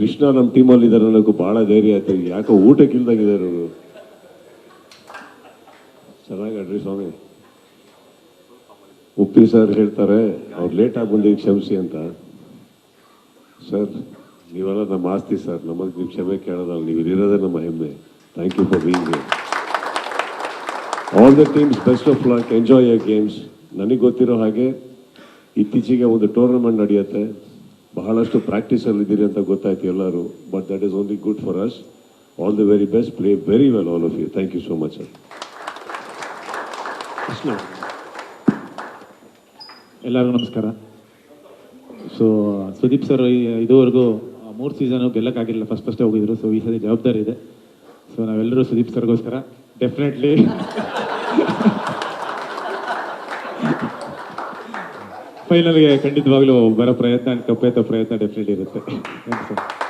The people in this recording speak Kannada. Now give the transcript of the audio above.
ಕೃಷ್ಣ ನಮ್ಮ ಟೀಮಲ್ಲಿ ಇದ್ದಾರೆ ನನಗೂ ಭಾಳ ಧೈರ್ಯ ಆಯ್ತು. ಯಾಕೋ ಊಟಕ್ಕೆ ಇಲ್ದಾಗಿದ್ದಾರೆ ಅವರು ಚೆನ್ನಾಗಿ ಆಡ್ರಿ ಸ್ವಾಮಿ. ಉಪ್ಪಿ ಸರ್ ಹೇಳ್ತಾರೆ, ಅವ್ರು ಲೇಟಾಗಿ ಬಂದಿದ್ದು ಕ್ಷಮಿಸಿ ಅಂತ. ಸರ್, ನೀವೆಲ್ಲ ನಮ್ಮ ಆಸ್ತಿ ಸರ್. ನಮಗೆ ನೀವು ಕ್ಷಮೆ ಕೇಳೋದಲ್ಲ, ನೀವು ಇರೋದೇ ನಮ್ಮ ಹೆಮ್ಮೆ. Thank you for being all the teams best of luck enjoy your games ನನಗೆ ಗೊತ್ತಿರೋ ಹಾಗೆ, ಇತ್ತೀಚೆಗೆ ಒಂದು ಟೂರ್ನಮೆಂಟ್ ನಡೆಯುತ್ತೆ. ಬಹಳಷ್ಟು ಪ್ರಾಕ್ಟೀಸಲ್ಲಿ ಇದ್ದೀರಿ ಅಂತ ಗೊತ್ತಾಯ್ತು ಎಲ್ಲರೂ but that is only good for us all the very best play very well all of you thank you so much sir ಎಲ್ಲರಿಗೂ ನಮಸ್ಕಾರ. ಸೊ ಸುದೀಪ್ ಸರ್ ಇದುವರೆಗೂ ಮೂರು ಸೀಸನ್ ಗೆಲ್ಲಕ್ಕಾಗಿಲ್ಲ ಫಸ್ಟ್ ಫಸ್ಟೇ ಹೋಗಿದ್ರು. ಸೊ ಈ ಸರಿ ಜವಾಬ್ದಾರಿ ಇದೆ. ಸೊ ನಾವೆಲ್ಲರೂ ಸುದೀಪ್ ಸರ್ಗೋಸ್ಕರ ಡೆಫಿನೆಟ್ಲಿ ಫೈನಲ್ಗೆ ಖಂಡಿತವಾಗ್ಲೂ ಬರೋ ಪ್ರಯತ್ನ ಕಪ್ಪೆತ್ತೋ ಪ್ರಯತ್ನ ಡೆಫಿನೆಟ್ ಇರುತ್ತೆ. Thank you sir